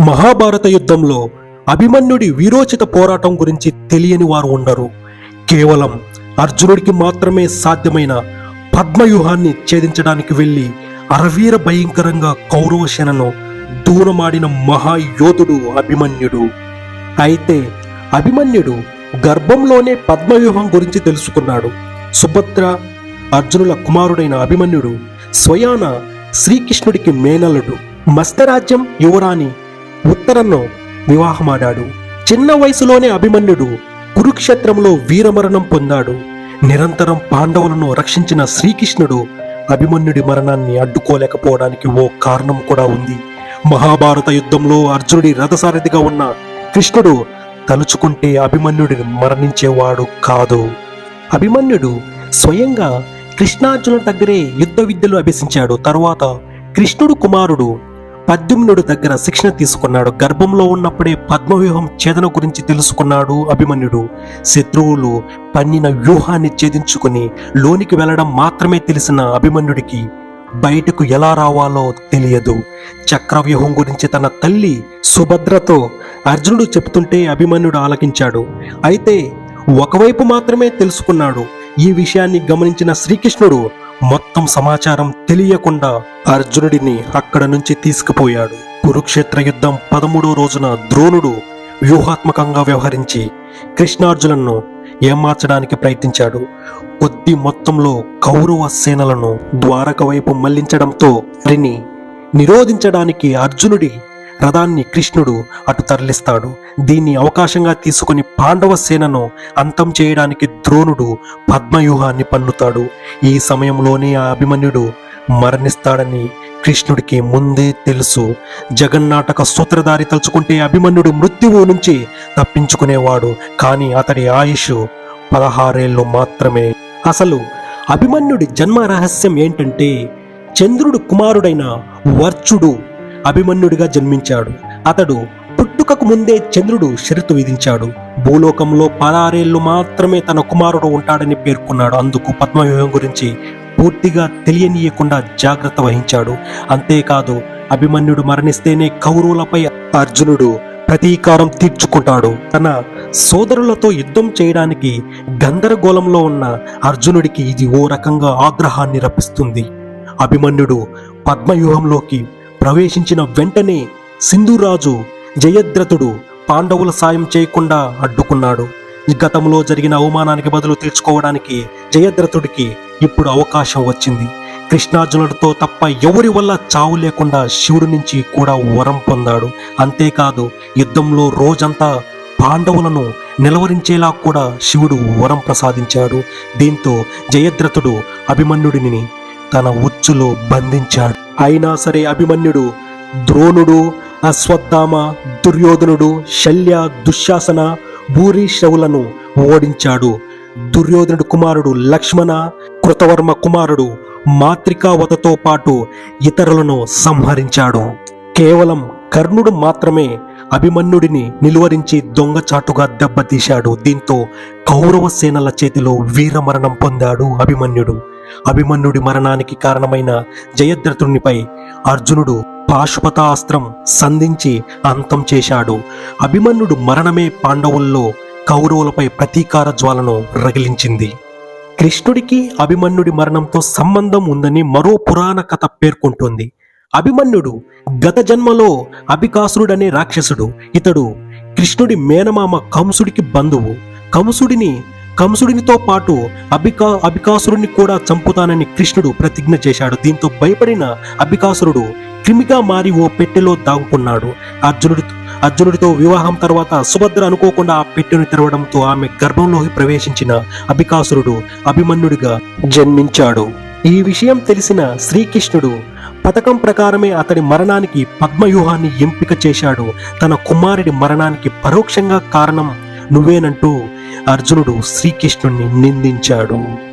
మహాభారత యుద్ధంలో అభిమన్యుడి వీరోచిత పోరాటం గురించి తెలియని వారు ఉండరు. కేవలం అర్జునుడికి మాత్రమే సాధ్యమైన పద్మవ్యూహాన్ని ఛేదించడానికి వెళ్ళి అరవీర భయంకరంగా కౌరవసేనను దూరమాడిన మహాయోధుడు అభిమన్యుడు. అయితే అభిమన్యుడు గర్భంలోనే పద్మవ్యూహం గురించి తెలుసుకున్నాడు. సుభద్ర అర్జునుల కుమారుడైన అభిమన్యుడు స్వయాన శ్రీకృష్ణుడికి మేనలుడు మస్తరాజ్యం యువరాణి ఉత్తరను వివాహమాడాడు. చిన్న వయసులోనే అభిమన్యుడు కురుక్షేత్రంలో వీరమరణం పొందాడు. నిరంతరం పాండవులను రక్షించిన శ్రీకృష్ణుడు అభిమన్యుడి మరణాన్ని అడ్డుకోలేకపోవడానికి ఓ కారణం కూడా ఉంది. మహాభారత యుద్ధంలో అర్జునుడి రథసారథిగా ఉన్న కృష్ణుడు తలుచుకుంటే అభిమన్యుడిని మరణించేవాడు కాదు. అభిమన్యుడు స్వయంగా కృష్ణార్జునుల దగ్గరే యుద్ధ విద్యలు అభ్యసించాడు. తరువాత కృష్ణుడు కుమారుడు పద్యుమ్నుడు దగ్గర శిక్షణ తీసుకున్నాడు. గర్భంలో ఉన్నప్పుడే పద్మవ్యూహం ఛేదన గురించి తెలుసుకున్నాడు అభిమన్యుడు. శత్రువులు పన్నిన వ్యూహాన్ని ఛేదించుకుని లోనికి వెళ్ళడం మాత్రమే తెలిసిన అభిమన్యుడికి బయటకు ఎలా రావాలో తెలియదు. చక్రవ్యూహం గురించి తన తల్లి సుభద్రతో అర్జునుడు చెప్తుంటే అభిమన్యుడు ఆలకించాడు. అయితే ఒకవైపు మాత్రమే తెలుసుకున్నాడు. ఈ విషయాన్ని గమనించిన శ్రీకృష్ణుడు మొత్తం సమాచారం తెలియకుండా అర్జునుడిని అక్కడ నుంచి తీసుకుపోయాడు. కురుక్షేత్ర యుద్ధం పదమూడో రోజున ద్రోణుడు వ్యూహాత్మకంగా వ్యవహరించి కృష్ణార్జునను ఏమార్చడానికి ప్రయత్నించాడు. కొద్ది మొత్తంలో కౌరవ సేనలను ద్వారక వైపు మళ్ళించడంతో వారిని నిరోధించడానికి అర్జునుడి రథాన్ని కృష్ణుడు అటు తరలిస్తాడు. దీన్ని అవకాశంగా తీసుకుని పాండవ సేనను అంతం చేయడానికి ద్రోణుడు పద్మవ్యూహాన్ని పన్నుతాడు. ఈ సమయంలోనే ఆ అభిమన్యుడు మరణిస్తాడని కృష్ణుడికి ముందే తెలుసు. జగన్నాటక సూత్రధారి తలుచుకుంటే అభిమన్యుడు మృత్యువు నుంచి తప్పించుకునేవాడు. కానీ అతడి ఆయుష్ పదహారేళ్ళు మాత్రమే. అసలు అభిమన్యుడి జన్మ రహస్యం ఏంటంటే చంద్రుడు కుమారుడైన వర్చుడు అభిమన్యుడిగా జన్మించాడు. అతడు పుట్టుకకు ముందే చంద్రుడు షరతు విధించాడు. భూలోకంలో పదారేళ్ళు మాత్రమే తన కుమారుడు ఉంటాడని పేర్కొన్నాడు. అందుకు పద్మవ్యూహం గురించి పూర్తిగా తెలియనీయకుండా జాగ్రత్త వహించాడు. అంతేకాదు అభిమన్యుడు మరణిస్తేనే కౌరవులపై అర్జునుడు ప్రతీకారం తీర్చుకుంటాడు. తన సోదరులతో యుద్ధం చేయడానికి గందరగోళంలో ఉన్న అర్జునుడికి ఇది ఓ రకంగా ఆగ్రహాన్ని రప్పిస్తుంది. అభిమన్యుడు పద్మవ్యూహంలోకి ప్రవేశించిన వెంటనే సింధురాజు జయద్రథుడు పాండవుల సాయం చేయకుండా అడ్డుకున్నాడు. గతంలో జరిగిన అవమానానికి బదులు తీర్చుకోవడానికి జయద్రథుడికి ఇప్పుడు అవకాశం వచ్చింది. కృష్ణార్జునుడితో తప్ప ఎవరి వల్ల చావు లేకుండా శివుడి నుంచి కూడా వరం పొందాడు. అంతేకాదు యుద్ధంలో రోజంతా పాండవులను నిలవరించేలా కూడా శివుడు వరం ప్రసాదించాడు. దీంతో జయద్రథుడు అభిమన్యుడిని తన ఉచ్చులో బంధించాడు. అయినా సరే అభిమన్యుడు ద్రోణుడు అశ్వత్థామ దుర్యోధనుడు శల్య దుశ్శాసన భూరిశ్రవులను ఓడించాడు. దుర్యోధనుడు కుమారుడు లక్ష్మణ కృతవర్మ కుమారుడు మాత్రికావతతో పాటు ఇతరులను సంహరించాడు. కేవలం కర్ణుడు మాత్రమే అభిమన్యుడిని నిలువరించి దొంగచాటుగా దెబ్బతీశాడు. దీంతో కౌరవ సేనల చేతిలో వీరమరణం పొందాడు అభిమన్యుడు. అభిమన్యుడి మరణానికి కారణమైన జయద్రథునిపై అర్జునుడు పాశుపతాస్త్రం సంధించి అంతం చేశాడు. అభిమన్యుడు మరణమే పాండవుల్లో కౌరవులపై ప్రతీకార జ్వాలను రగిలించింది. కృష్ణుడికి అభిమన్యుడి మరణంతో సంబంధం ఉందని మరో పురాణ కథ పేర్కొంటోంది. అభిమన్యుడు గత జన్మలో అభికాసురుడనే రాక్షసుడు. ఇతడు కృష్ణుడి మేనమామ కంసుడికి బంధువు. కంసుడిని కంసుడినితో పాటు అభికా అభికాసురుడిని కూడా చంపుతానని కృష్ణుడు ప్రతిజ్ఞ చేశాడు. దీంతో భయపడిన అభికాసురుడు క్రిమిగా మారి ఓ పెట్టెలో దాగుకున్నాడు అర్జునుడి అర్జునుడితో వివాహం తర్వాత సుభద్ర అనుకోకుండా ఆ పెట్టెను తెరవడంతో ఆమె గర్భంలోకి ప్రవేశించిన అభికాసురుడు అభిమన్యుడిగా జన్మించాడు. ఈ విషయం తెలిసిన శ్రీకృష్ణుడు పథకం ప్రకారమే అతడి మరణానికి పద్మవ్యూహాన్ని ఎంపిక చేశాడు. తన కుమారుడి మరణానికి పరోక్షంగా కారణం నువ్వేనంటూ అర్జునుడు శ్రీకృష్ణుణ్ణి నిందించాడు.